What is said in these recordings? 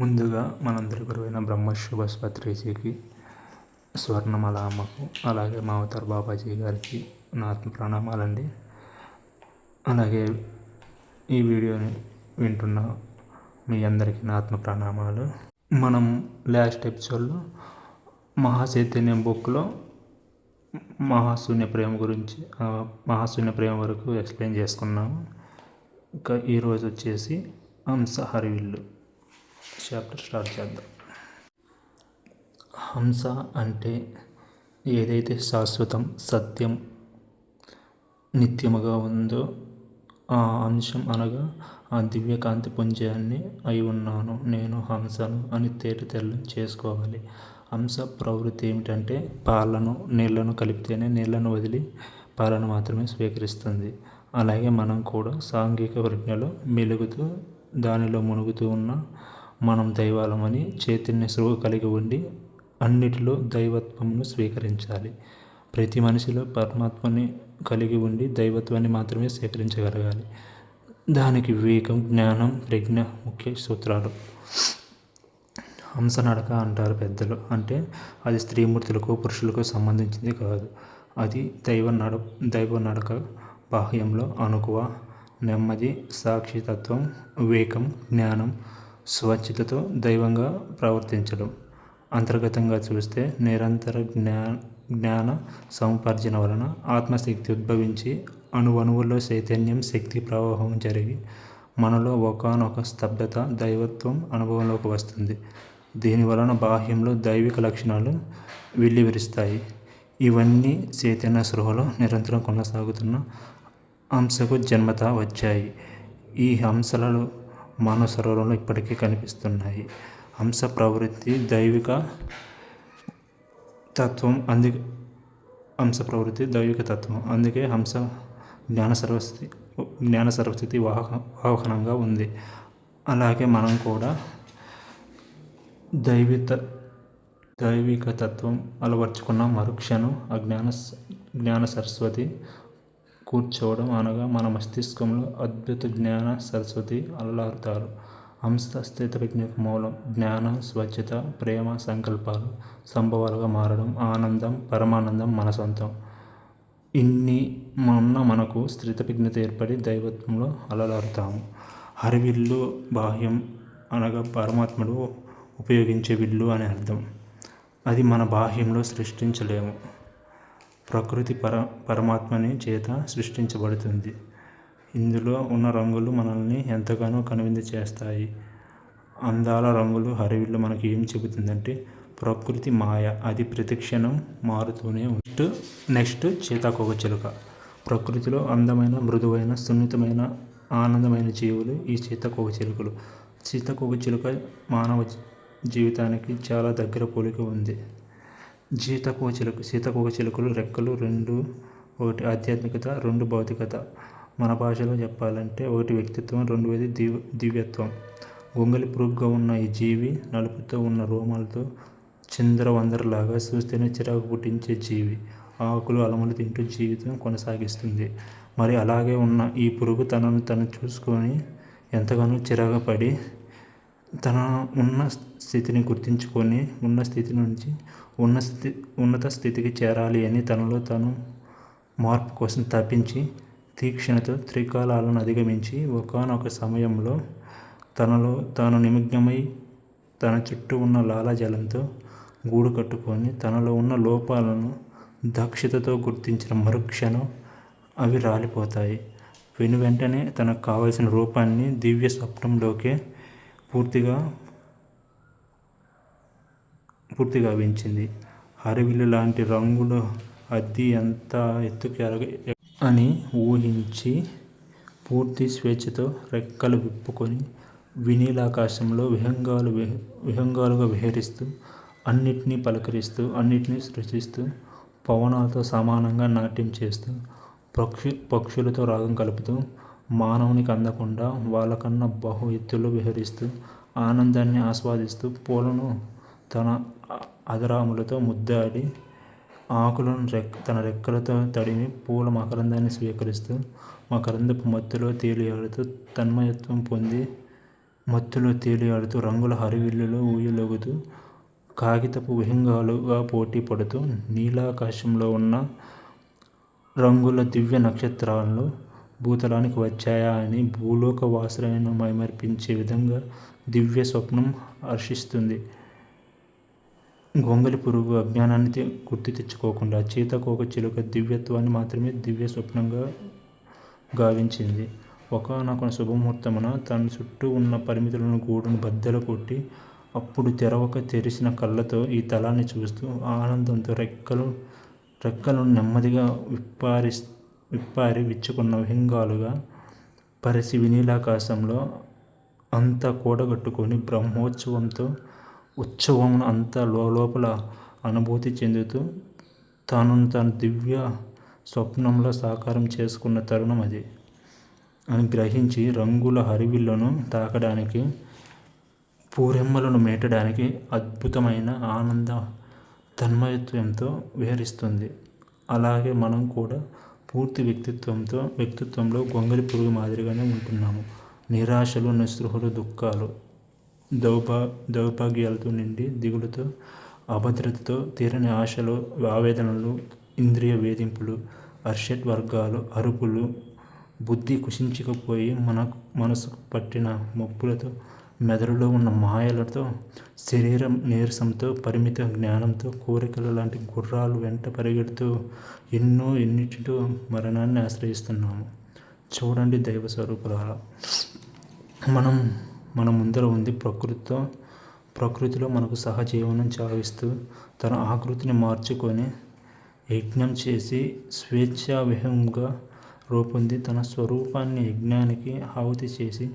ముందుగా మనందరి గురువైన బ్రహ్మశుభ స్పత్రిజీకి స్వర్ణమల అమ్మకు అలాగే మా అవతార్ బాబాజీ గారికి నా ఆత్మ ప్రణామాలండి. అలాగే ఈ వీడియోని వింటున్న మీ అందరికీ నా ఆత్మ ప్రణామాలు. మనం లాస్ట్ ఎపిసోడ్లో మహాచైతన్యం బుక్లో మహాశూన్య ప్రేమ గురించి మహాశూన్య ప్రేమ వరకు ఎక్స్ప్లెయిన్ చేసుకున్నాము. ఇంకా ఈరోజు వచ్చేసి హంస హరివిల్లు చాప్టర్ స్టార్ట్ చేద్దాం. హంస అంటే ఏదైతే శాశ్వతం సత్యం నిత్యముగా ఉందో ఆ అంశం అనగా ఆ దివ్యకాంతి పుంజాన్ని అయి ఉన్నాను నేను హంసను అని తేట తెల్లం చేసుకోవాలి. హంస ప్రవృత్తి ఏమిటంటే పాలను నీళ్ళను కలిపితేనే నీళ్ళను వదిలి పాలను మాత్రమే స్వీకరిస్తుంది. అలాగే మనం కూడా సాంఘిక ప్రజ్ఞలో మెలుగుతూ దానిలో మునుగుతూ ఉన్న మనం దైవాలమని చైతన్య స్పృహ కలిగి ఉండి అన్నిటిలో దైవత్వమును స్వీకరించాలి. ప్రతి మనిషిలో పరమాత్మని కలిగి ఉండి దైవత్వాన్ని మాత్రమే స్వీకరించగలగాలి. దానికి వివేకం జ్ఞానం ప్రజ్ఞ ముఖ్య సూత్రాలు. హంసనడక అంటారు పెద్దలు. అంటే అది స్త్రీమూర్తులకు పురుషులకు సంబంధించింది కాదు. అది దైవ నడ దైవ నడక బాహ్యంలో అనుకువ నెమ్మది సాక్షితత్వం వివేకం జ్ఞానం స్వచ్ఛతతో దైవంగా ప్రవర్తించడం. అంతర్గతంగా చూస్తే నిరంతర జ్ఞా జ్ఞాన సముపార్జన వలన ఆత్మశక్తి ఉద్భవించి అణువణువుల్లో చైతన్యం శక్తి ప్రవాహం జరిగి మనలో ఒకనొక స్తబ్దత దైవత్వం అనుభవంలోకి వస్తుంది. దీని వలన బాహ్యంలో దైవిక లక్షణాలు విరిస్తాయి ఇవన్నీ చైతన్య సృహలో నిరంతరం కొనసాగుతున్న అంశకు జన్మత వచ్చాయి. ఈ అంశాలలో మానవ సరోవరంలో ఇప్పటికీ కనిపిస్తున్నాయి. హంస ప్రవృత్తి దైవిక తత్వం అంది హంస ప్రవృత్తి దైవిక తత్వం. అందుకే హంస జ్ఞాన సర్వస్థితి జ్ఞాన సర్వస్థితి వాహక వాహనంగా ఉంది. అలాగే మనం కూడా దైవిత దైవిక తత్వం అలవర్చుకున్న మరుక్షణం అజ్ఞాన జ్ఞాన సరస్వతి కూర్చోవడం అనగా మన మస్తిష్కంలో అద్భుత జ్ఞాన సరస్వతి అల్లారుతారు. అంశ స్థితవిజ్ఞకు మూలం జ్ఞానం స్వచ్ఛత ప్రేమ సంకల్పాలు సంభవాలుగా మారడం ఆనందం పరమానందం మన సొంతం. ఇన్ని ఉన్న మనకు స్థితవిజ్ఞత ఏర్పడి దైవత్వంలో అలలారుతాము. హరివిల్లు బాహ్యం అనగా పరమాత్ముడు ఉపయోగించే విల్లు అని అర్థం. అది మన బాహ్యంలో సృష్టించలేము. ప్రకృతి పర పరమాత్మని చేత సృష్టించబడుతుంది. ఇందులో ఉన్న రంగులు మనల్ని ఎంతగానో కనువిందు చేస్తాయి. అందాల రంగులు హరివిల్లు మనకి ఏం చెబుతుందంటే ప్రకృతి మాయ అది ప్రతిక్షణం మారుతూనే ఉంటూ నెక్స్ట్ చీతాకోక చిలుక. ప్రకృతిలో అందమైన మృదువైన సున్నితమైన ఆనందమైన జీవులు ఈ సీతాకోక చిలుకలు. సీతాకోక చిలుక మానవ జీవితానికి చాలా దగ్గర పోలిక ఉంది. సీతాకోక సీతాకోకచిలుకలు రెక్కలు రెండు ఒకటి ఆధ్యాత్మికత రెండు భౌతికత. మన భాషలో చెప్పాలంటే ఒకటి వ్యక్తిత్వం రెండవది దివ్ దివ్యత్వం. గొంగలి పురుగుగా ఉన్న ఈ జీవి నలుపుతో ఉన్న రోమాలతో చంద్రవందరలాగా చూస్తేనే చిరాకు పుట్టించే జీవి. ఆకులు అలములు తింటూ జీవితం కొనసాగిస్తుంది. మరి అలాగే ఉన్న ఈ పురుగు తనను తను చూసుకొని ఎంతగానో చిరాగపడి తన ఉన్న స్థితిని గుర్తించుకొని ఉన్న స్థితి నుంచి ఉన్న స్థితి ఉన్నత స్థితికి చేరాలి అని తనలో తను మార్పు కోసం తప్పించి తీక్షణతో త్రికాలాలను అధిగమించి ఒకనొక సమయంలో తనలో తాను నిమగ్నమై తన చుట్టూ ఉన్న లాలాజలంతో గూడు కట్టుకొని తనలో ఉన్న లోపాలను దక్షతతో గుర్తించిన మరుక్షణం అవి రాలిపోతాయి. వెను వెంటనే తనకు కావలసిన రూపాన్ని దివ్య స్వప్నంలోకే పూర్తిగా పూర్తిగా పెంచింది అరవిలు లాంటి రంగులు అద్ది ఎంత ఎత్తుకు అని ఊహించి పూర్తి స్వేచ్ఛతో రెక్కలు విప్పుకొని వినీలాకాశంలో విహంగాలు విహంగాలుగా విహరిస్తూ అన్నిటినీ పలకరిస్తూ అన్నిటినీ సృష్టిస్తూ పవనాలతో సమానంగా నాట్యం చేస్తూ పక్షు పక్షులతో రాగం కలుపుతూ మానవునికి అందకుండా వాళ్ళకన్నా బహు ఎత్తులో విహరిస్తూ ఆనందాన్ని ఆస్వాదిస్తూ పూలను తన అధరాములతో ముద్దాడి ఆకులను రెక్క తన రెక్కలతో తడిమి పూల మకరందాన్ని స్వీకరిస్తూ మకరందపు మత్తులో తేలియాడుతూ తన్మయత్వం పొంది మత్తులో తేలియాడుతూ రంగుల హరివిల్లులో ఊయలొగుతూ కాగితపు విహంగాలుగా పోటీ పడుతూ నీలాకాశంలో ఉన్న రంగుల దివ్య నక్షత్రాలను భూతలానికి వచ్చాయా అని భూలోక వాసులను మైమర్పించే విధంగా దివ్య స్వప్నం హర్షిస్తుంది. గొంగలి పురుగు అజ్ఞానాన్ని గుర్తు తెచ్చుకోకుండా చీతకోక చిలుక దివ్యత్వాన్ని మాత్రమే దివ్య స్వప్నంగా గావించింది. ఒకనొక శుభముహూర్తమున తన చుట్టూ ఉన్న పరిమితులను గూడును బద్దలు కొట్టి అప్పుడు తెరవక తెరిసిన కళ్ళతో ఈ తలాన్ని చూస్తూ ఆనందంతో రెక్కలు రెక్కలను నెమ్మదిగా విప్పారి విప్పారి విచ్చుకున్న విహంగాలుగా పరిసి వినీలాకాశంలో అంతా కూడగట్టుకొని బ్రహ్మోత్సవంతో ఉత్సవం అంతా లోపల అనుభూతి చెందుతూ తాను తాను దివ్య స్వప్నంలో సాకారం చేసుకున్న తరుణం అది. అని గ్రహించి రంగుల హరివిల్లను తాకడానికి పూరెమ్మలను మేటడానికి అద్భుతమైన ఆనంద తన్మయత్వంతో విహరిస్తుంది. అలాగే మనం కూడా పూర్తి వ్యక్తిత్వంతో వ్యక్తిత్వంలో గొంగలి పురుగు మాదిరిగానే ఉంటున్నాము. నిరాశలు నిస్పృహలు దుఃఖాలు దౌభా దౌర్భాగ్యాలతో నిండి దిగులుతో అభద్రతతో తీరని ఆశలు ఆవేదనలు ఇంద్రియ వేధింపులు అర్షడ్ వర్గాలు అరుపులు బుద్ధి కుషించకపోయి మన మనసుకు పట్టిన మబ్బులతో మెదడులో ఉన్న మాయలతో శరీరం నీరసంతో పరిమిత జ్ఞానంతో కోరికలు లాంటి గుర్రాలు వెంట పరిగెడుతూ ఎన్నో ఎన్నిటితో మరణాన్ని ఆశ్రయిస్తున్నాము. చూడండి దైవ స్వరూపులారా. మనం మన ముందర ఉంది ప్రకృతితో ప్రకృతిలో మనకు సహజీవనం చావిస్తూ తన ఆకృతిని మార్చుకొని యజ్ఞం చేసి స్వేచ్ఛా విహంగా రూపొంది తన స్వరూపాన్ని యజ్ఞానికి ఆహుతి చేసి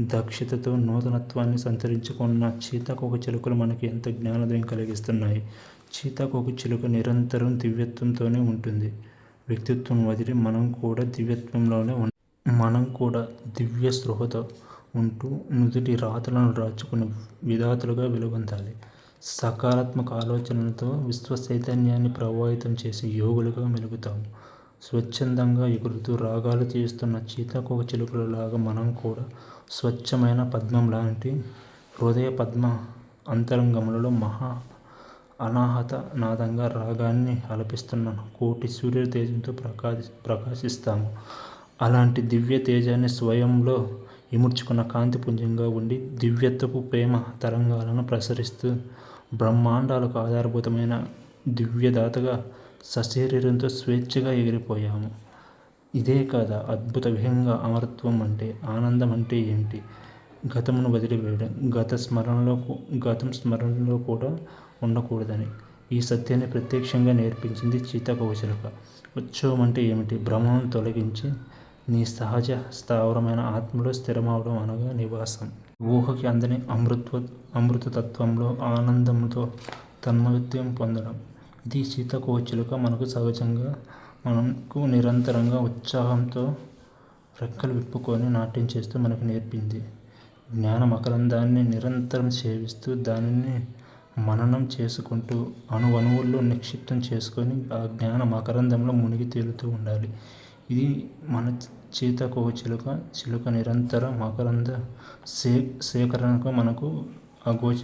దక్షతతో నూతనత్వాన్ని సంతరించుకున్న చీతాకోక చిలుకలు మనకి ఎంత జ్ఞానోదయం కలిగిస్తున్నాయి. చీతాకోక చిలుక నిరంతరం దివ్యత్వంతోనే ఉంటుంది. వ్యక్తిత్వం వదిలి మనం కూడా దివ్యత్వంలోనే మనం కూడా దివ్య స్పృహతో ఉంటూ నుదుటి రాతలను రాచుకుని విధాతలుగా వెలుగొందాలి. సకారాత్మక ఆలోచనలతో విశ్వ చైతన్యాన్ని ప్రభావితం చేసి యోగులుగా మెలుగుతాము స్వచ్ఛందంగా ఎగురుతూ రాగాలు చేస్తున్న చీతాకోక చిలుకలలాగా మనం కూడా స్వచ్ఛమైన పద్మం లాంటి హృదయ పద్మ అంతరంగములలో మహా అనాహత నాదంగా రాగాన్ని ఆలపిస్తున్నాను. కోటి సూర్య తేజంతో ప్రకాశ ప్రకాశిస్తాము. అలాంటి దివ్య తేజాన్ని స్వయంలో ఇముడ్చుకున్న కాంతిపుంజంగా ఉండి దివ్యత్వపు ప్రేమ తరంగాలను ప్రసరిస్తూ బ్రహ్మాండాలకు ఆధారభూతమైన దివ్యదాతగా సశరీరంతో స్వేచ్ఛగా ఎగిరిపోయాము. ఇదే కదా అద్భుత విహంగా అమరత్వం అంటే ఆనందం అంటే ఏంటి? గతమును వదిలివేయడం గత స్మరణలో గతం స్మరణలో కూడా ఉండకూడదని. ఈ సత్యాన్ని ప్రత్యక్షంగా నేర్పించింది చీతకౌశలక ఉత్సవం అంటే ఏమిటి? భ్రమను తొలగించి నీ సహజ స్థావరమైన ఆత్మలో స్థిరమవడం అనగా నివాసం. ఊహకి అందని అమృత్వ అమృతతత్వంలో ఆనందంతో తన్మయత్వం పొందడం. ఇది సీతకోచిలుక మనకు సహజంగా మనకు నిరంతరంగా ఉత్సాహంతో రెక్కలు విప్పుకొని నాట్యం చేస్తూ మనకు నేర్పింది. జ్ఞాన మకరందాన్ని నిరంతరం సేవిస్తూ దానిని మననం చేసుకుంటూ అణువణువుల్లో నిక్షిప్తం చేసుకొని ఆ జ్ఞాన మకరందంలో మునిగి తేలుతూ ఉండాలి. ఇది మన చీతకోవ చిలుక చిలుక నిరంతర మకరంద సే సేకరణకు మనకు అగోచ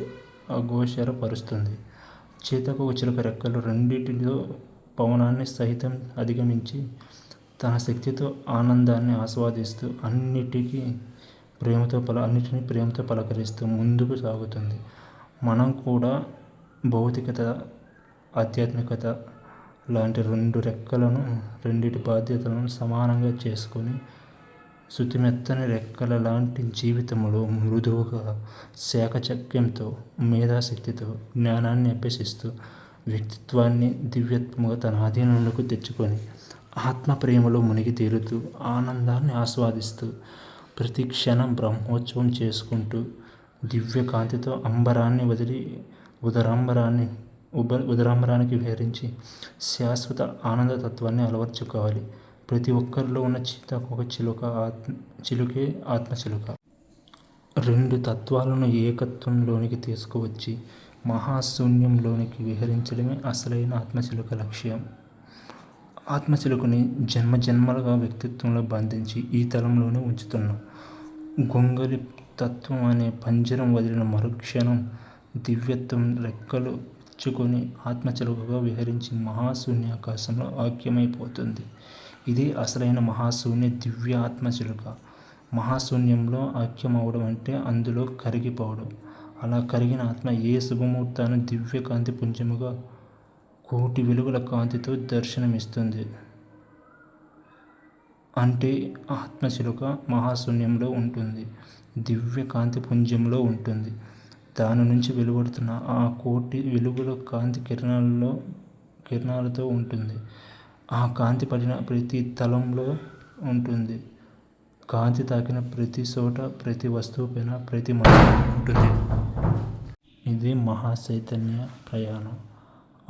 అగోచరపరుస్తుంది చీతకోవ చిలుక రెక్కలు రెండింటిలో పవనాన్ని సహితం అధిగమించి తన శక్తితో ఆనందాన్ని ఆస్వాదిస్తూ అన్నిటికీ ప్రేమతో పల అన్నిటినీ ప్రేమతో పలకరిస్తూ ముందుకు సాగుతుంది. మనం కూడా భౌతికత ఆధ్యాత్మికత లాంటి రెండు రెక్కలను రెండిటి బాధ్యతలను సమానంగా చేసుకొని శుతిమెత్తని రెక్కల లాంటి జీవితంలో మృదువుగా శాఖచక్యంతో మేధాశక్తితో జ్ఞానాన్ని అభ్యసిస్తూ వ్యక్తిత్వాన్ని దివ్యత్వముగా తన ఆధీనంలోకి తెచ్చుకొని ఆత్మ ప్రేమలో మునిగి తేలుతూ ఆనందాన్ని ఆస్వాదిస్తూ ప్రతి క్షణం బ్రహ్మోత్సవం చేసుకుంటూ దివ్య కాంతితో అంబరాన్ని వదిలి ఉదరాంబరాన్ని ఉబ ఉదరాంబరానికి విహరించి శాశ్వత ఆనందతత్వాన్ని అలవర్చుకోవాలి. ప్రతి ఒక్కరిలో ఉన్న చీతాకొక చిలుక ఆత్మ చిలుకే ఆత్మ చిలుక రెండు తత్వాలను ఏకత్వంలోనికి తీసుకువచ్చి మహాశూన్యంలోనికి విహరించడమే అసలైన ఆత్మచిలుక లక్ష్యం ఆత్మచిలుకని జన్మ జన్మలుగా వ్యక్తిత్వంలో బంధించి ఈ తలంలోనే ఉంచుతున్నాం గొంగలి తత్వం అనే పంజరం వదిలిన మరుక్షణం దివ్యత్వం రెక్కలు ఇచ్చుకొని ఆత్మచిలుకగా విహరించి మహాశూన్యాకాశంలో ఐక్యమైపోతుంది. ఇది అసలైన మహాశూన్య దివ్య ఆత్మచిలుక. మహాశూన్యంలో ఐక్యమవడం అంటే అందులో కరిగిపోవడం. అలా కరిగిన ఆత్మ ఏ శుభముహూర్తాన దివ్య కాంతి పుంజముగా కోటి వెలుగుల కాంతితో దర్శనమిస్తుంది. అంటే ఆత్మశిలుక మహాశూన్యంలో ఉంటుంది. దివ్య కాంతి పుంజంలో ఉంటుంది. దాని నుంచి వెలువడుతున్న ఆ కోటి వెలుగుల కాంతి కిరణాలతో ఉంటుంది. ఆ కాంతి పడిన ప్రతి తలంలో ఉంటుంది. కాంతి తాకిన ప్రతి చోట ప్రతి వస్తువు పైన ప్రతి మనసులోనూ ఉంటుంది. ఇది మహాచైతన్య ప్రయాణం.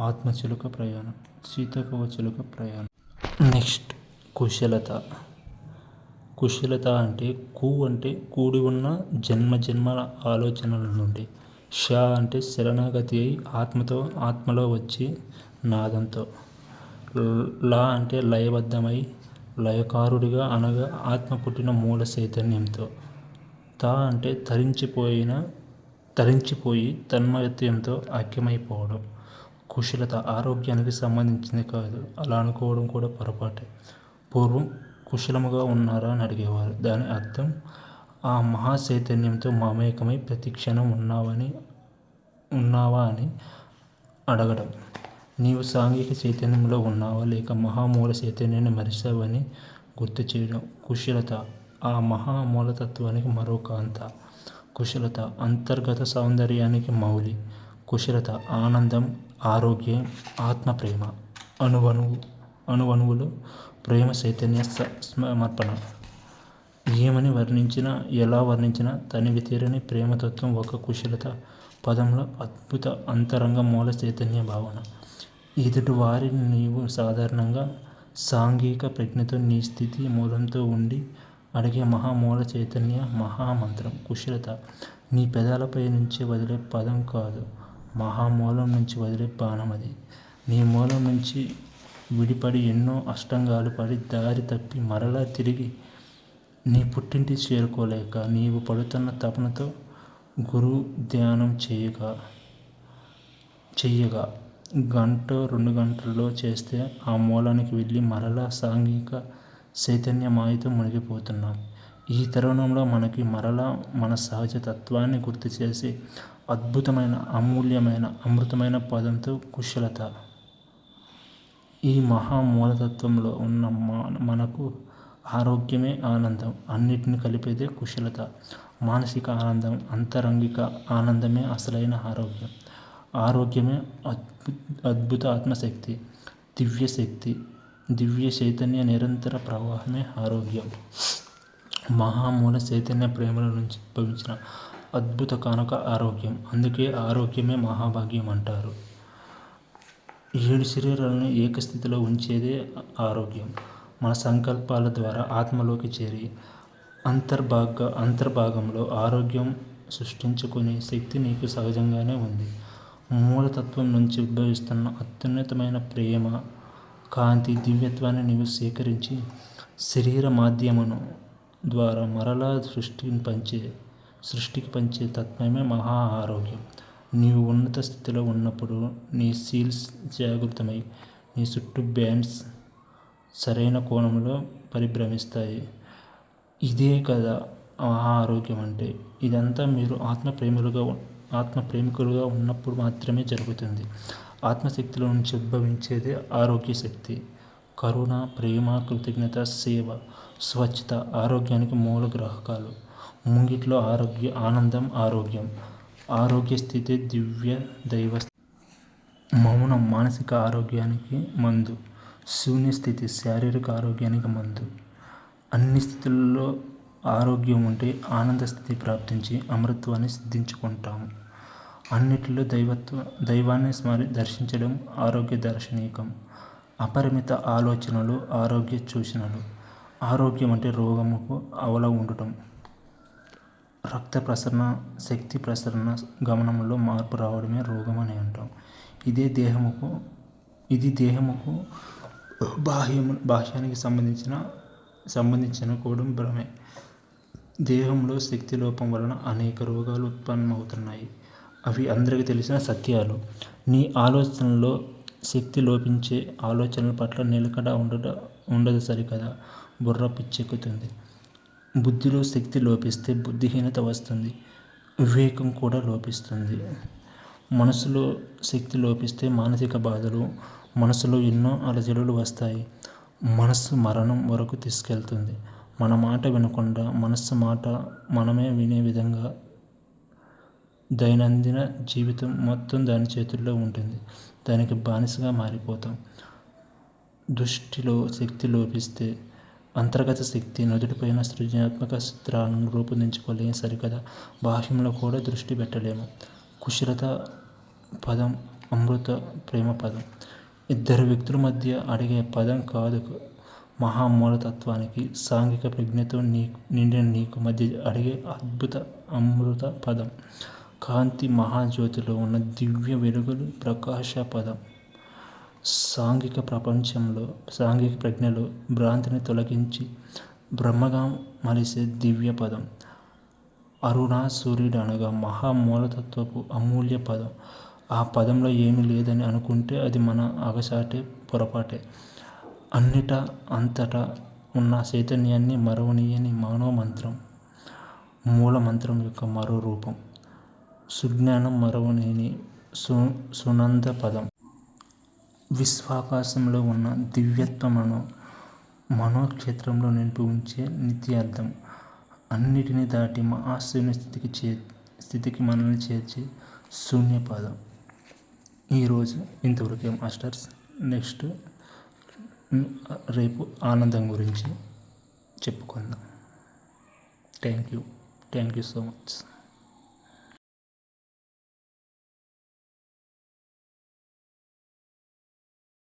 ఆత్మచిలుక ప్రయాణం. సీతాకోకచిలుక ప్రయాణం. నెక్స్ట్ కుశలత. కుశలత అంటే కు అంటే కూడి ఉన్న జన్మ జన్మల ఆలోచనల నుండి. ష అంటే శరణాగతి అయి ఆత్మతో, ఆత్మలో వచ్చి నాదంతో. లా అంటే లయబద్ధమై లయకారుడిగా అనగా ఆత్మ పుట్టిన మూల చైతన్యంతో. తా అంటే తరించిపోయిన తరించిపోయి తన్మయత్వంతో ఐక్యమైపోవడం. కుశలత ఆరోగ్యానికి సంబంధించింది కాదు. అలా అనుకోవడం కూడా పొరపాటే. పూర్వం కుశలముగా ఉన్నారా అని అడిగేవారు. దాని అర్థం ఆ మహాచైతన్యంతో మమేకమై ప్రతిక్షణం ఉన్నావా అని అడగడం. నీవు సాంఘిక చైతన్యంలో ఉన్నావా లేక మహామూల చైతన్యాన్ని మరిచావా గుర్తు చేయడం కుశలత ఆ మహా మూలతత్వానికి మరో కాంత. కుశలత అంతర్గత సౌందర్యానికి మౌలి. కుశలత ఆనందం, ఆరోగ్యం, ఆత్మప్రేమ, అణువణువులు ప్రేమ చైతన్య సమర్పణ. ఏమని వర్ణించినా, ఎలా వర్ణించినా తనివితీరని ప్రేమతత్వం ఒక కుశలత పదంలో అద్భుత అంతరంగ మూల చైతన్య భావన. ఎదుటి వారిని నీవు సాధారణంగా సాంఘిక ప్రజ్ఞతో నీ స్థితి మూలంతో ఉండి అడిగే మహామూల చైతన్య మహామంత్రం. కుశలత నీ పెదాలపై నుంచి వదిలే పదం కాదు. మహామూలం నుంచి వదిలే బాణం అది. నీ మూలం నుంచి విడిపడి ఎన్నో అష్టంగాలు పడి దారి తప్పి మరలా తిరిగి నీ పుట్టింటి చేరుకోలేక నీవు పడుతున్న తపనతో గురు ధ్యానం చేయగా చెయ్యగా గంటో రెండు గంటల్లో చేస్తే ఆ మూలానికి వెళ్ళి మరలా సాంఘిక చైతన్య మాయతో మునిగిపోతున్నాం. ఈ తరుణంలో మనకి మరలా మన సహజ తత్వాన్ని గుర్తు చేసి అద్భుతమైన, అమూల్యమైన, అమృతమైన పదంతో కుశలత. ఈ మహా మూలతత్వంలో ఉన్న మనకు ఆరోగ్యమే ఆనందం. అన్నిటిని కలిపేదే కుశలత. మానసిక ఆనందం, అంతరంగిక ఆనందమే అసలైన ఆరోగ్యం. ఆరోగ్యమే అద్భుత ఆత్మశక్తి. దివ్యశక్తి. దివ్య చైతన్య నిరంతర ప్రవాహమే ఆరోగ్యం. మహామూల చైతన్య ప్రేమల నుంచి ఉద్భవించిన అద్భుత కానుక ఆరోగ్యం. అందుకే ఆరోగ్యమే మహాభాగ్యం అంటారు. ఏడు శరీరాలను ఏకస్థితిలో ఉంచేదే ఆరోగ్యం. మన సంకల్పాల ద్వారా ఆత్మలోకి చేరి అంతర్భాగ అంతర్భాగంలో ఆరోగ్యం సృష్టించుకునే శక్తి నీకు సహజంగానే ఉంది. మూలతత్వం నుంచి ఉద్భవిస్తున్న అత్యున్నతమైన ప్రేమ, కాంతి, దివ్యత్వాన్ని నీవు స్వీకరించి శరీర మాధ్యమను ద్వారా మరలా సృష్టిని పంచే సృష్టికి పంచే తత్వమే మహా ఆరోగ్యం. నీవు ఉన్నత స్థితిలో ఉన్నప్పుడు నీ సీల్స్ జాగృతమై నీ చుట్టూ బ్యాండ్స్ సరైన కోణంలో పరిభ్రమిస్తాయి. ఇదే కదా మహా ఆరోగ్యం అంటే. ఇదంతా మీరు ఆత్మప్రేమికులుగా ఉన్నప్పుడు మాత్రమే జరుగుతుంది. ఆత్మశక్తిలో నుంచి ఉద్భవించేదే ఆరోగ్యశక్తి. కరుణ, ప్రేమ, కృతజ్ఞత, సేవ, స్వచ్ఛత ఆరోగ్యానికి మూల గ్రాహకాలు. ముంగిట్లో ఆనందం ఆరోగ్యం. ఆరోగ్యస్థితే దివ్య దైవ మౌనం మానసిక ఆరోగ్యానికి మందు. శూన్య స్థితి శారీరక ఆరోగ్యానికి మందు. అన్ని స్థితుల్లో ఆరోగ్యం ఉంటే ఆనంద స్థితి ప్రాప్తించి అమృత్వాన్ని సిద్ధించుకుంటాము అన్నిటిలో దైవాన్ని దర్శించడం ఆరోగ్య దార్శనికం. అపరిమిత ఆలోచనలు ఆరోగ్య సూచనలు. ఆరోగ్యం అంటే రోగముకు అవల ఉండటం రక్త ప్రసరణ, శక్తి ప్రసరణ, గమనంలో మార్పు రావడమే రోగం అని అంటాం. ఇది దేహముకు బాహ్యము బాహ్యానికి సంబంధించిన సంబంధించిన కూడా భ్రమే. దేహంలో శక్తి లోపం వలన అనేక రోగాలు ఉత్పన్నమవుతున్నాయి అవి అందరికీ తెలిసిన సత్యాలు. నీ ఆలోచనలో శక్తి లోపించే ఆలోచనల పట్ల నిలకడ ఉండట ఉండదు సరికదా. బుర్ర పిచ్చెక్కుతుంది. బుద్ధిలో శక్తి లోపిస్తే బుద్ధిహీనత వస్తుంది. వివేకం కూడా లోపిస్తుంది. మనసులో శక్తి లోపిస్తే మానసిక బాధలు మనసులో ఎన్నో అలజడులు వస్తాయి. మనస్సు మరణం వరకు తీసుకెళ్తుంది. మన మాట వినకుండా మనస్సు మాట మనమే వినే విధంగా దైనందిన జీవితం మొత్తం దాని చేతుల్లో ఉంటుంది. దానికి బానిసగా మారిపోతాం. దృష్టిలో శక్తి లోపిస్తే అంతర్గత శక్తి నుదుటిపైన సృజనాత్మక చిత్రాలను రూపొందించుకోలేని సరికదా బాహ్యంలో కూడా దృష్టి పెట్టలేము. కుశలత పదం అమృత ప్రేమ పదం. ఇద్దరు వ్యక్తుల మధ్య అడిగే పదం కాదు. మహామూలతత్వానికి సాంఘిక ప్రజ్ఞతో నీకు నిండిన నీకు మధ్య అడిగే అద్భుత అమృత పదం. కాంతి మహాజ్యోతిలో ఉన్న దివ్య వెలుగులు ప్రకాశ పదం సాంఘిక ప్రపంచంలో సాంఘిక ప్రజ్ఞలో భ్రాంతిని తొలగించి బ్రహ్మగా మలిసే దివ్య పదం. అరుణ సూర్యుడు అనగా మహామూలతత్వపు అమూల్య పదం. ఆ పదంలో ఏమీ లేదని అనుకుంటే అది మన అగసాటే పొరపాటే. అన్నిటా అంతటా ఉన్న చైతన్యాన్ని మరవనీయని మానవ మంత్రం మూల మంత్రం యొక్క మరో రూపం. సుజ్ఞానం మరవనేని సు సునంద పదం. విశ్వాకాశంలో ఉన్న దివ్యత్వమును మనోక్షేత్రంలో నిలిపి ఉంచే నిత్యార్థం. అన్నిటినీ దాటి ఆశ్చర్య స్థితికి చే స్థితికి మనల్ని చేర్చే శూన్యపాదం. ఈరోజు ఇంతవరకే మాస్టర్స్? నెక్స్ట్ రేపు ఆనందం గురించి చెప్పుకుందాం. Thank you. Thank you so much.